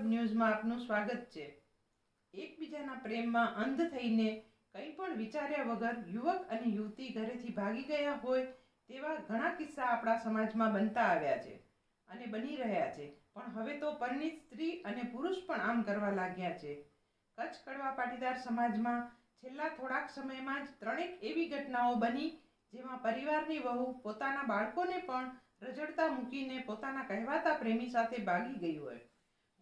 Club ન્યૂઝમાં આપનું સ્વાગત છે. એકબીજાના પ્રેમમાં અંધ થઈને કંઈ પણ વિચાર્યા વગર યુવક અને યુવતી ઘરેથી ભાગી ગયા હોય તેવા ઘણા કિસ્સા આપણા સમાજમાં બનતા આવ્યા છે અને બની રહ્યા છે. પણ હવે તો પરિણિત સ્ત્રી અને પુરુષ પણ આમ કરવા લાગ્યા છે. કચ્છ કડવા પાટીદાર સમાજમાં છેલ્લા થોડાક સમયમાં જ ત્રણેક એવી ઘટનાઓ બની જેમાં પરિવારની વહુ પોતાના બાળકોને પણ રજડતા મૂકીને પોતાના કહેવાતા પ્રેમી સાથે ભાગી ગઈ હોય.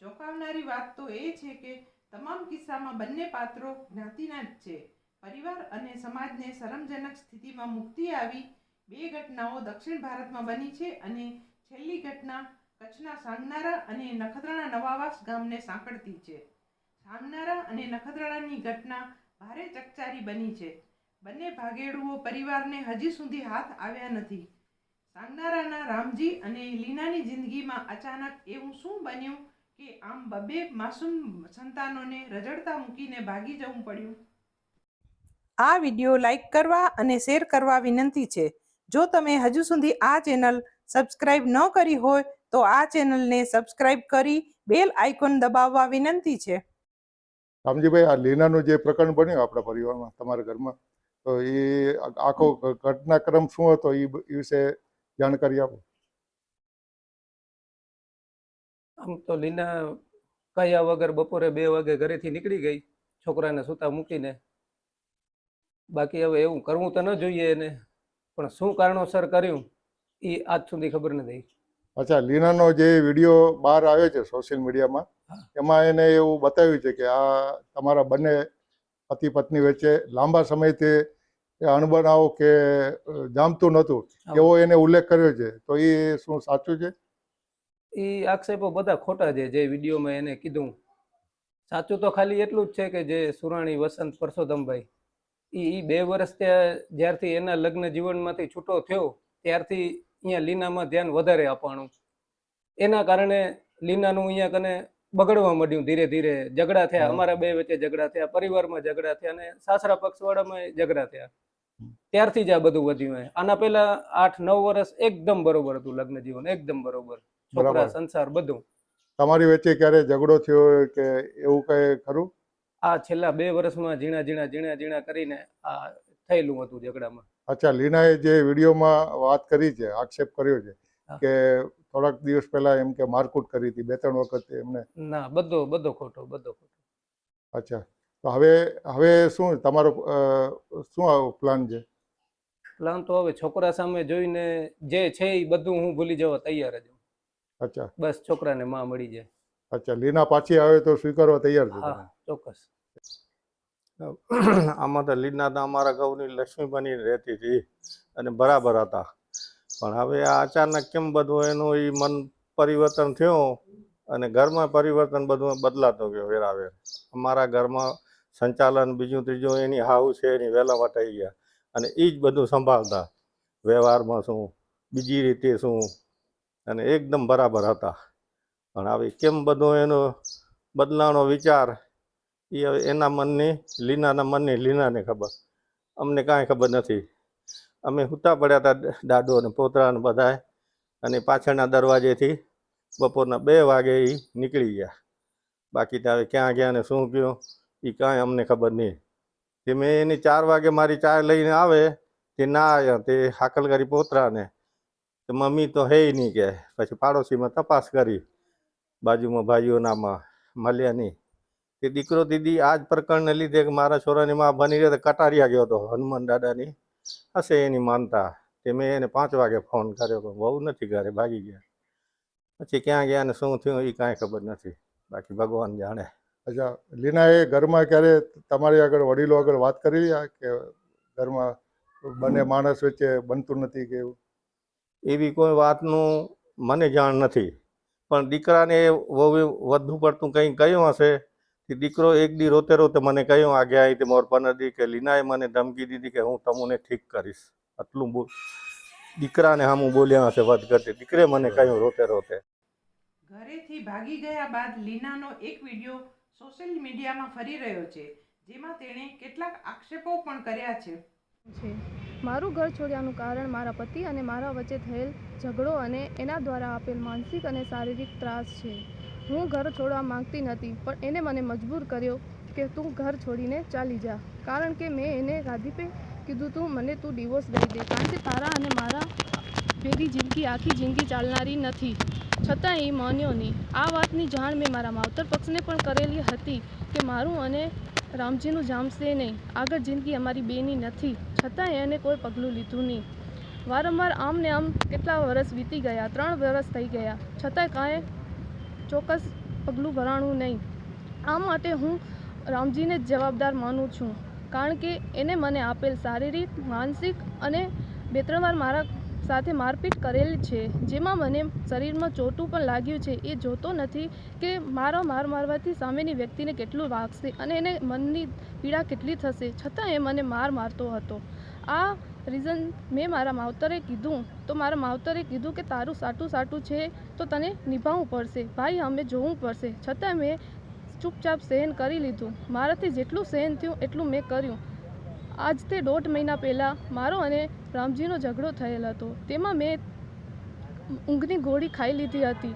ચોંકાવનારી વાત તો એ છે કે તમામ કિસ્સામાં બંને પાત્રો જ્ઞાતિના જ છે. પરિવાર અને સમાજને શરમજનક સ્થિતિમાં મુક્તિ આવી બે ઘટનાઓ દક્ષિણ ભારતમાં બની છે અને છેલ્લી ઘટના કચ્છના સાંગનારા અને નખત્રાણા નવાવાસ ગામને સાંકળતી છે. સાંગનારા અને નખત્રાણાની ઘટના ભારે ચકચારી બની છે. બંને ભાગેડુઓ પરિવારને હજી સુધી હાથ આવ્યા નથી. સાંગનારાના રામજી અને લીનાની જિંદગીમાં અચાનક એવું શું બન્યું? કે આમ બબે માસૂમ સંતાનોને રજડતા મૂકીને ભાગી જવું પડ્યું. આ વીડિયો લાઈક કરવા અને શેર કરવા વિનંતી છે. જો તમે હજુ સુધી આ ચેનલ સબસ્ક્રાઇબ ન કરી હોય તો આ ચેનલને સબસ્ક્રાઇબ કરી બેલ આઇકોન દબાવવા વિનંતી છે. રામજીભાઈ આ લીનાનું જે પ્રકરણ બન્યું આપણા પરિવારમાં તમારા ઘરમાં તો એ આખો ઘટનાક્રમ શું હતો એ વિશે જાણકારી આપો. આમ તો લીના કયા વગર બપોરે બે વાગે ઘરેથી નીકળી ગઈ છોકરાને સૂતા મૂકીને. બાકી હવે એવું કરવું તો ન જોઈએ એને પણ શું કારણોસર કર્યું એ આજ સુધી ખબર નથી. અચ્છા લીનાનો જે વીડિયો બહાર આવ્યો છે સોશિયલ મીડિયામાં એમાં એને એવું બતાવ્યું છે કે આ તમારા બંને પતિ પત્ની વચ્ચે લાંબા સમયથી અણબનાવો કે જામતું નહોતું. એવો એને ઉલ્લેખ કર્યો છે. તો એ શું સાચું છે? એ આક્ષેપો બધા ખોટા છે જે વિડીયોમાં એને કીધું. સાચું તો ખાલી એટલું જ છે કે જે સુરાણી વસંત પરસોત્તમભાઈ એ ઈ બે વર્ષ ત્યાં જ્યારથી એના લગ્ન જીવનમાંથી છૂટો થયો ત્યારથી અહીંયા લીનામાં ધ્યાન વધારે આપવાનું. એના કારણે લીનાનું અહીંયા કને બગડવા માંડ્યું ધીરે ધીરે. ઝઘડા થયા અમારા બે વચ્ચે ઝઘડા થયા પરિવારમાં ઝઘડા થયા અને સાસરા પક્ષવાળામાં ઝઘડા થયા. ત્યારથી જ આ બધું વધ્યું આના પહેલા આઠ નવ વર્ષ એકદમ બરોબર હતું લગ્ન જીવન એકદમ બરોબર. છોકરા સંસાર બધું. તમારી વચ્ચે ક્યારે ઝઘડો થયો કે એવું કઈ ખરું? આ છેલ્લા બે વર્ષમાં ઝીણા ઝીણા ઝીણા ઝીણા કરીને આ થયેલું હતું ઝઘડામાં. અચ્છા લીનાએ જે વિડીયોમાં વાત કરી છે આક્ષેપ કર્યો છે કે થોડાક દિવસ પહેલા એમ કે મારકૂટ કરી હતી બે ત્રણ વખત એમને. ના બધો બધો ખોટો બધો ખોટો. અચ્છા. તો હવે હવે શું તમારો શું પ્લાન છે? પ્લાન તો હવે છોકરા સામે જોઈને જે છે એ બધું હું ભૂલી જવા તૈયાર જ છું. અચ્છા. બસ છોકરાને માં મળી જાય. અચ્છા લીના પાછી આવે તો સ્વીકારવા તૈયાર છે હા ચોક્કસ. આમાં તો લીના તો અમારા ઘઉંની લક્ષ્મી બની રહેતી હતી અને બરાબર હતા. પણ હવે આ અચાનક કેમ બધું એનું એ મન પરિવર્તન થયું અને ઘરમાં પરિવર્તન બધું બદલાતો ગયો વેરાવેર. અમારા ઘરમાં સંચાલન બીજું ત્રીજું એની હાઉ છે એની વહેલા વટાઈ ગયા અને એ જ બધું સંભાળતા. વ્યવહારમાં શું બીજી રીતે શું અને એકદમ બરાબર હતા. પણ હવે કેમ બધું એનો બદલાનો વિચાર? એ હવે એના મનની, લીનાના મનની, લીનાને ખબર. અમને કાંઈ ખબર નથી. અમે સૂતા પડ્યા હતા દાદો અને પોતરાને બધાએ. અને પાછળના દરવાજેથી બપોરના બે વાગે એ નીકળી ગયા. બાકી તો હવે ક્યાં ગયા ને શું ગયું એ કાંઈ અમને ખબર નહીં. તે મેં એની ચાર વાગે મારી ચા લઈને આવે, તે ના આવ્યા, તે હાકલ કરી પોતરાને. તો મમ્મી તો હે નહીં કે. પછી પાડોશીમાં તપાસ કરી. બાજુમાં ભાઈઓનામાં મળ્યા નહીં. તે દીકરો દીદી આ જ પ્રકરણને લીધે કે મારા છોરાની માં બની રહે તો કટારિયા ગયો હતો હનુમાન દાદાની. હશે એની માનતા. તે મેં એને પાંચ વાગે ફોન કર્યો પણ બહુ નથી ઘરે, ભાગી ગયા. પછી ક્યાં ગયા ને શું થયું એ કાંઈ ખબર નથી. બાકી ભગવાન જાણે. અચ્છા, લીનાએ ઘરમાં ક્યારે તમારી આગળ વડીલો આગળ વાત કરી કે ઘરમાં બંને માણસ વચ્ચે બનતું નથી કે એવું? એવી કોઈ વાતનું મને જાણ નથી. પણ દીકરાને વહુ વધુ પડતું કંઈ કહ્યું હશે કે દીકરો એક દી રોતે રોતે મને કહ્યું, આ ગયા તે મોરપા પનદી કે લીનાએ મને ધમકી દીધી કે હું તમને ઠીક કરીશ. આટલું બોલ. દીકરાને હામું બોલ્યા હશે વધ કરતી. દીકરે મને કહ્યું રોતે રોતે. ઘરેથી ભાગી ગયા બાદ લીનાનો એક વીડિયો સોશિયલ મીડિયામાં ફરી રહ્યો છે, જેમાં તેણે કેટલાક આક્ષેપો પણ કર્યા છે. છે. મારું ઘર છોડ્યાનું કારણ મારા પતિ અને મારા વચ્ચે થયેલ ઝઘડો અને એના દ્વારા આપેલ માનસિક અને શારીરિક ત્રાસ છે. હું ઘર છોડવા માંગતી નથી, પણ એને મને મજબૂર કર્યો કે તું ઘર છોડીને ચાલી જા. કારણ કે મેં એને રાધીપે કીધું, તું મને તું ડિવોર્સ દઈ દે, કારણ કે તારા અને મારા ભેગી જિંદગી આખી જિંદગી ચાલનારી નથી. છતાં એ માન્યો નહીં. આ વાતની જાણ મેં મારા માવતર પક્ષને પણ કરેલી હતી કે મારું અને રામજીનું જામશે નહીં. આગળ જિંદગી અમારી બેની નથી. છતાં એને કોઈ પગલું લીધું નહીં. વારંવાર આમ ને આમ કેટલા વર્ષ વીતી ગયા, ત્રણ વર્ષ થઈ ગયા. છતાંય કાંઈ ચોક્કસ પગલું ભરાણું નહીં. આ માટે હું રામજીને જ જવાબદાર માનું છું. કારણ કે એને મને આપેલ શારીરિક, માનસિક અને બે ત્રણ વાર મારા સાથે મારપીટ કરેલ છે, જેમાં મને શરીરમાં ચોટું પણ લાગ્યું છે. એ જોતો નથી કે મારો માર મારવાથી સામેની વ્યક્તિને કેટલું વાગશે અને એને મનની પીડા કેટલી થશે. છતાં એ મને માર મારતો હતો. આ રીઝન મેં મારા માવતરે કીધું. તો મારા માવતરે કીધું કે તારું સાટું સાટું છે તો તને નિભાવવું પડશે. ભાઈ, અમે જોવું પડશે. છતાં મેં ચૂપચાપ સહન કરી લીધું. મારાથી જેટલું સહન થયું, એટલું મેં કર્યું. આજથી દોઢ મહિના પહેલાં મારો અને રામજીનો ઝઘડો થયેલ હતો. તેમાં મેં ઊંઘની ગોળી ખાઈ લીધી હતી.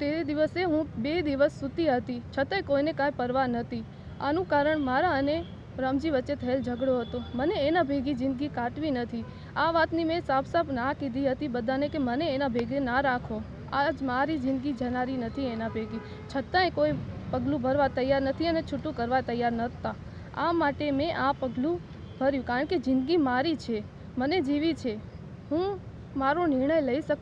તે દિવસે હું બે દિવસ સૂતી હતી. છતાંય કોઈને કાંઈ પરવા નહોતી. આનું કારણ મારા અને રામજી વચ્ચે થયેલ ઝઘડો હતો. મને એના ભેગી જિંદગી કાટવી નથી. આ વાતની મેં સાફ સાફ ના કીધી હતી બધાને કે મને એના ભેગે ના રાખો. આજ મારી જિંદગી જનારી નથી એના ભેગી. છતાંય કોઈ પગલું ભરવા તૈયાર નથી અને છૂટું કરવા તૈયાર નહોતા. આ માટે મેં આ પગલું ભર્યું કારણ કે જિંદગી મારી છે, મને જીવી છે. હું મારો નિર્ણય લઈ શક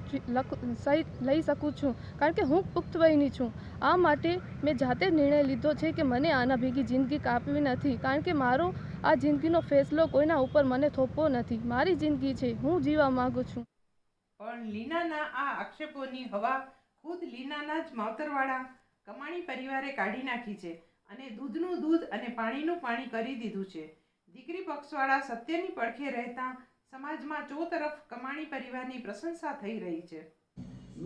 લઈ શકું છું કારણ કે હું પુખ્ત વયની છું. આ માટે મેં જાતે નિર્ણય લીધો છે કે મને આના ભેગી જિંદગી કાપવી નથી કારણ કે મારો આ જિંદગીનો ફેસલો કોઈના ઉપર મને થોપવો નથી. મારી જિંદગી છે, હું જીવા માંગુ છું. પણ લીનાના આ આક્ષેપોની હવા ખુદ લીનાના જ માવતરવાળા કમાણી પરિવારે કાઢી નાખી છે અને દૂધનું દૂધ અને પાણીનું પાણી કરી દીધું છે. દીકરી પક્ષવાળા સત્યની પડખે રહેતા સમાજમાં ચોતરફ કમાણી પરિવારની પ્રશંસા થઈ રહી છે.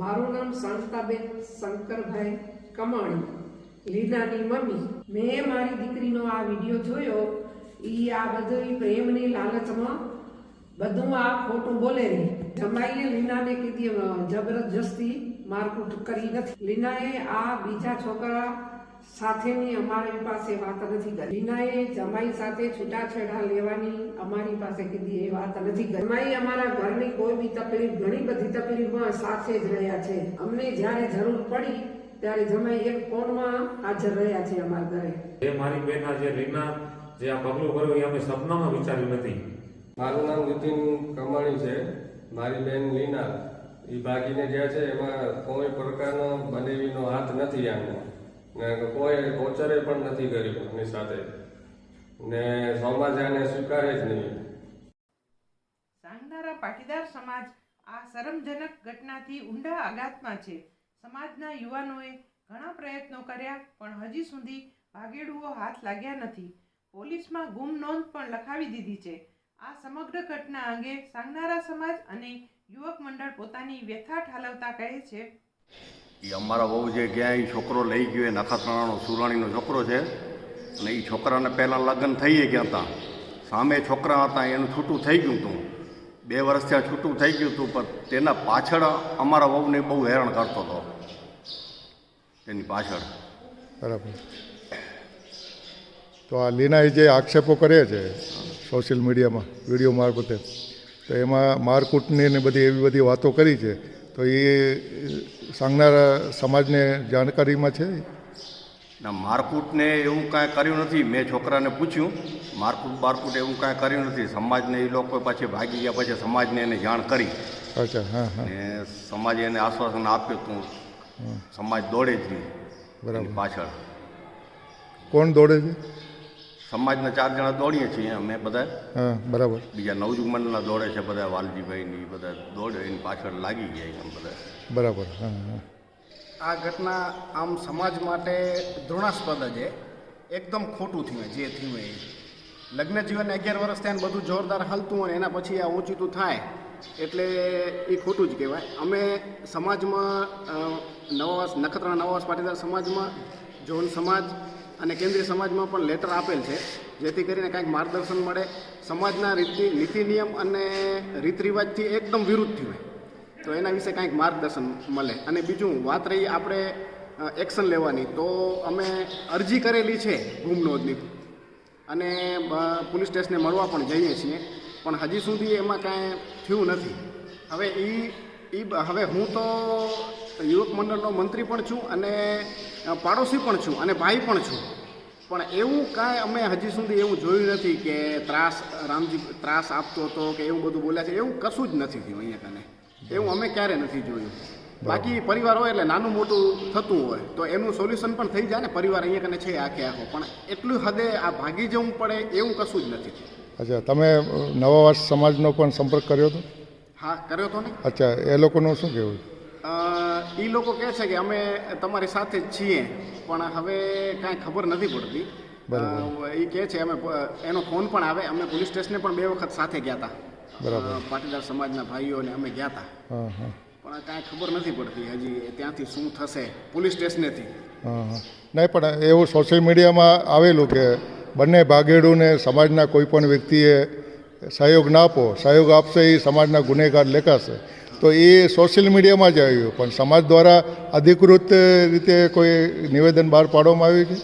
મારું નામ શાંતાબેન શંકરભાઈ કમાણી, લીનાની મમ્મી. મેં મારી દીકરીનો આ વીડિયો જોયો એ આ બધું પ્રેમની લાલચમાં બધું આ ખોટું બોલે રહી. જમાઈએ લીનાને કીધી જબરજસ્તી મારકૂટ કરી નથી. લીનાએ આ બીજા છોકરા સાથેની અમારી પાસે વાત નથી કરી. લીનાએ જમાઈ સાથે છૂટાછેડા લેવાની અમારી પાસે કીધી એ વાત નથી કરી. જમાઈ અમારા ઘરની કોઈ બી તકલીફ ઘણી બધી તકલીફમાં સાથે જ રહ્યા છે. અમને જ્યારે જરૂર પડી ત્યારે જમાઈ એક ફોનમાં હાજર રહ્યા છે અમારા ઘરે. જે મારી બેના જે રીના જે આ પગલું ભર્યું એ અમે સપનામાં વિચાર્યું નથી. મારું નામ નીતિન કમાણી છે. મારી બેન લીના. એ ભાગીને ગયા છે. એમાં કોઈ પ્રકારનો બનેવીનો હાથ નથી આનો. ને કોઈ ગોચરે પણ નથી કર્યું એની સાથે. ને સમાજ સ્વીકારે જ નહીં. સાંગનારા પાટીદાર સમાજ આ શરમજનક ઘટનાથી ઊંડા આઘાતમાં છે. સમાજના યુવાનોએ ઘણા પ્રયત્નો કર્યા, પણ હજી સુધી ભાગેડુઓ હાથ લાગ્યા નથી. પોલીસમાં ગુમ નોંધ પણ લખાવી દીધી છે. આ સમગ્ર ઘટના અંગે સાંગનારા સમાજ અને યુવક મંડળ પોતાની વ્યથા ઠાલવતા કહે છે. એ અમારા વહુ જે ક્યાંય છોકરો લઈ ગયો એ નખત્રાણાનો, સુરાણીનો છોકરો છે. અને એ છોકરાને પહેલાં લગ્ન થઈ ગયા હતા સામે છોકરા હતા, એનું છૂટું થઈ ગયું હતું બે વર્ષ ત્યાં છૂટું થઈ ગયું હતું પણ તેના પાછળ અમારા વહુને બહુ હેરાન કરતો હતો. તેની પાછળ. બરાબર. તો આ લીનાએ જે આક્ષેપો કરે છે સોશિયલ મીડિયામાં, વીડિયો મારફતે, તો એમાં મારકૂટની ને બધી એવી બધી વાતો કરી છે, તો એ સાંગનારા સમાજને જાણકારીમાં છે? ના મારકૂટને એવું કાંઈ કર્યું નથી. મેં છોકરાને પૂછ્યું મારકૂટ બારકૂટ એવું કાંઈ કર્યું નથી. સમાજને એ લોકો પાછી ભાગી ગયા પછી સમાજને એને જાણ કરી. અચ્છા હા હા. સમાજે એને આશ્વાસન આપ્યું હતું સમાજ દોડે જ નહીં. બરાબર. પાછળ. કોણ દોડે છે? સમાજના ચાર જણા દોડીએ છીએ અમે બધા. હા બરાબર. બીજા નવયુગ મંડળના દોડે છે બધા વાલજીભાઈ ની બધા દોડે એની પાછળ લાગી ગયા એમ બધા. બરાબર આ ઘટના આમ સમાજ માટે ધૃણાસ્પદ છે એકદમ ખોટું થયું જે થયું એ લગ્ન જીવન અગિયાર વર્ષ થયા બધું જોરદાર હાલતું હોય એના પછી આ ઊંચીતું થાય એટલે એ ખોટું જ કહેવાય. અમે સમાજમાં નવાવાસ નખત્રાણા નવાવાસ પાટીદાર સમાજમાં જોન સમાજ અને કેન્દ્રીય સમાજમાં પણ લેટર આપેલ છે. જેથી કરીને કાંઈક માર્ગદર્શન મળે. સમાજના રીતિ, નીતિ નિયમ અને રીત રિવાજથી એકદમ વિરુદ્ધ થયું હોય તો એના વિશે કાંઈક માર્ગદર્શન મળે. અને બીજું વાત રહી આપણે એક્શન લેવાની. તો અમે અરજી કરેલી છે ગુમ નોંધની. અને પોલીસ સ્ટેશને મળવા પણ જઈએ છીએ. પણ હજી સુધી એમાં કાંઈ થયું નથી. હવે એ એ હવે હું તો યુવક મંડળનો મંત્રી પણ છું અને પાડોશી પણ છું અને ભાઈ પણ છું. પણ એવું કાંઈ અમે હજી સુધી એવું જોયું નથી કે ત્રાસ રામજી ત્રાસ આપતો હતો કે એવું બધું બોલ્યા છે. એવું કશું જ નથી થયું અહીંયા કને. એવું અમે ક્યારે નથી જોયું. બાકી પરિવાર હોય એટલે નાનું મોટું થતું હોય તો એનું સોલ્યુશન પણ થઈ જાય ને. પરિવાર અહીંયા કને છે આખે આખો. પણ એટલું હદે આ ભાગી જવું પડે એવું કશું જ નથી અચ્છા તમે નવા વર્ષ સમાજનો પણ સંપર્ક કર્યો હતો? હા કર્યો તો ને. અચ્છા એ લોકોનું શું કહેવું? એ લોકો કહે છે કે અમે તમારી સાથે જ છીએ પણ હવે કાંઈ ખબર નથી પડતી. એ કહે છે અમે એનો ફોન પણ આવે અમે પોલીસ સ્ટેશને પણ બે વખત સાથે ગયા હતા પાટીદાર સમાજના ભાઈઓને અમે ગયા હતા પણ કાંઈ ખબર નથી પડતી હજી ત્યાંથી શું થશે પોલીસ સ્ટેશનેથી. નહીં પણ એવું સોશિયલ મીડિયામાં આવેલું કે બંને ભાગેડુને સમાજના કોઈ પણ વ્યક્તિએ સહયોગ ના આપો સહયોગ આપશે એ સમાજના ગુનેગાર લેખાશે. તો એ સોશિયલ મીડિયામાં જ આવ્યું. પણ સમાજ દ્વારા અધિકૃત રીતે કોઈ નિવેદન બહાર પાડવામાં આવ્યું છે?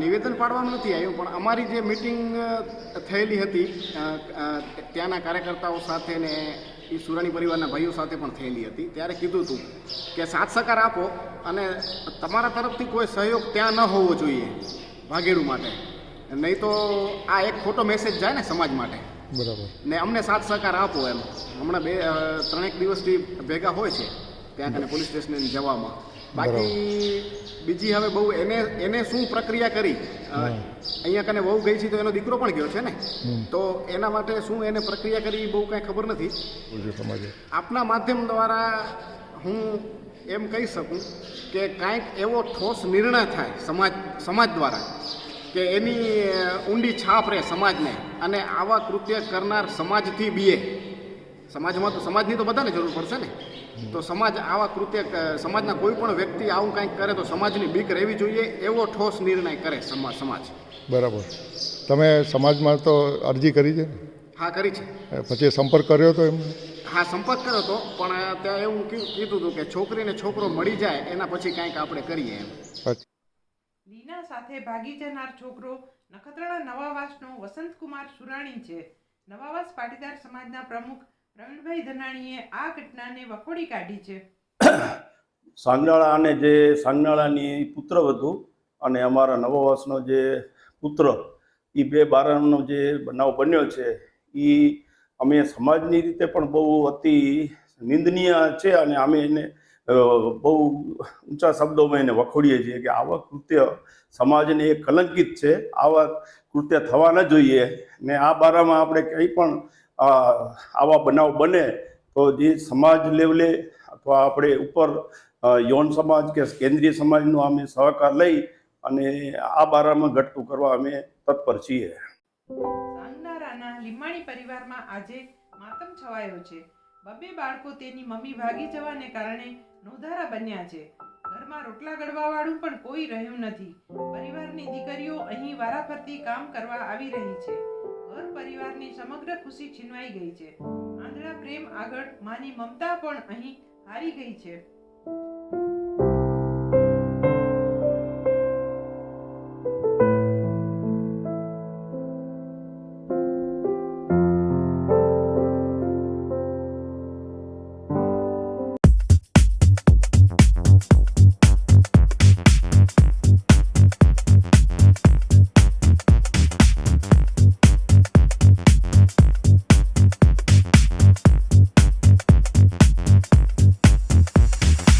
નિવેદન પાડવાનું નથી આવ્યું, પણ અમારી જે મિટિંગ થયેલી હતી ત્યાંના કાર્યકર્તાઓ સાથે ને એ સુરાણી પરિવારના ભાઈઓ સાથે પણ થયેલી હતી. ત્યારે કીધું હતું કે સાથ સહકાર આપો અને તમારા તરફથી કોઈ સહયોગ ત્યાં ન હોવો જોઈએ, વાઘેડું માટે. નહીં તો આ એક ખોટો મેસેજ જાય ને સમાજ માટે. બરાબર. ને અમને સાથ સહકાર આપો એમ. હમણાં બે ત્રણેક દિવસથી ભેગા હોય છે ત્યાં કને પોલીસ સ્ટેશને જવામાં. બાકી બીજી હવે બહુ એને એને શું પ્રક્રિયા કરી? અહીંયા કને વહુ ગઈ છે તો એનો દીકરો પણ ગયો છે ને? તો એના માટે શું એને પ્રક્રિયા કરી બહુ કાંઈ ખબર નથી. આપના માધ્યમ દ્વારા હું એમ કહી શકું કે કાંઈક એવો ઠોસ નિર્ણય થાય સમાજ સમાજ દ્વારા કે એની ઊંડી છાપ રહે સમાજને. અને આવા કૃત્ય કરનાર સમાજથી બીએ. સમાજમાં તો સમાજની તો બધાને જરૂર પડશે ને. તો સમાજ આવા કૃત્ય સમાજના કોઈ પણ વ્યક્તિ આવું કાંઈક કરે તો સમાજની બીક રહેવી જોઈએ એવો ઠોસ નિર્ણય કરે સમાજ સમાજ. બરાબર. તમે સમાજમાં તો અરજી કરી છે હા કરી છે. પછી સંપર્ક કર્યો હતો એમને હા સંપર્ક કર્યો હતો પણ ત્યાં એવું કીધું હતું કે છોકરીને છોકરો મળી જાય એના પછી કાંઈક આપણે કરીએ એમ. લીના સાથે ભાગી જનાર છોકરો નખત્રાણા નવાવાસનો વસંતકુમાર સુરાણી છે. નવાવાસ પાટીદાર સમાજના પ્રમુખ પ્રવીણભાઈ ધનાણીએ આ ઘટનાને વખોડી કાઢી છે. સાંગનાળા અને જે સાંગનાળાની પુત્રવધુ અને અમારા નવાવાસનો જે પુત્ર એ બે બારણનો જે બનાવ બન્યો છે એ અમે સમાજની રીતે પણ બહુ અતિ નિંદનીય છે અને અમે એને બહુ ઊંચા શબ્દોમાં એને વખોડીએ છીએ કે આવા કૃત્ય સમાજને એ કલંકિત છે. આવા કૃત્ય થવા ન જોઈએ ને આ બારામાં આપણે કંઈ પણ આવા બનાવ બને તો જે સમાજ લેવલે અથવા આપણે ઉપર યૌન સમાજ કે કેન્દ્રીય સમાજનો અમે સહકાર લઈ અને આ બારામાં ઘટતું કરવા અમે તત્પર છીએ. લીમાણી પરિવારમાં આજે માતમ છવાયો છે. બબ્બે બાળકો તેની મમ્મી ભાગી જવાને કારણે નોંધારા બન્યા છે. ઘરમાં રોટલા ગળવાવાળું પણ કોઈ રહ્યું નથી. પરિવારની દીકરીઓ અહીં વારાફરતી કામ કરવા આવી રહી છે. ઘર પરિવારની સમગ્ર ખુશી છીનવાઈ ગઈ છે. આંધળા પ્રેમ આગળ માની મમતા પણ અહીં હારી ગઈ છે.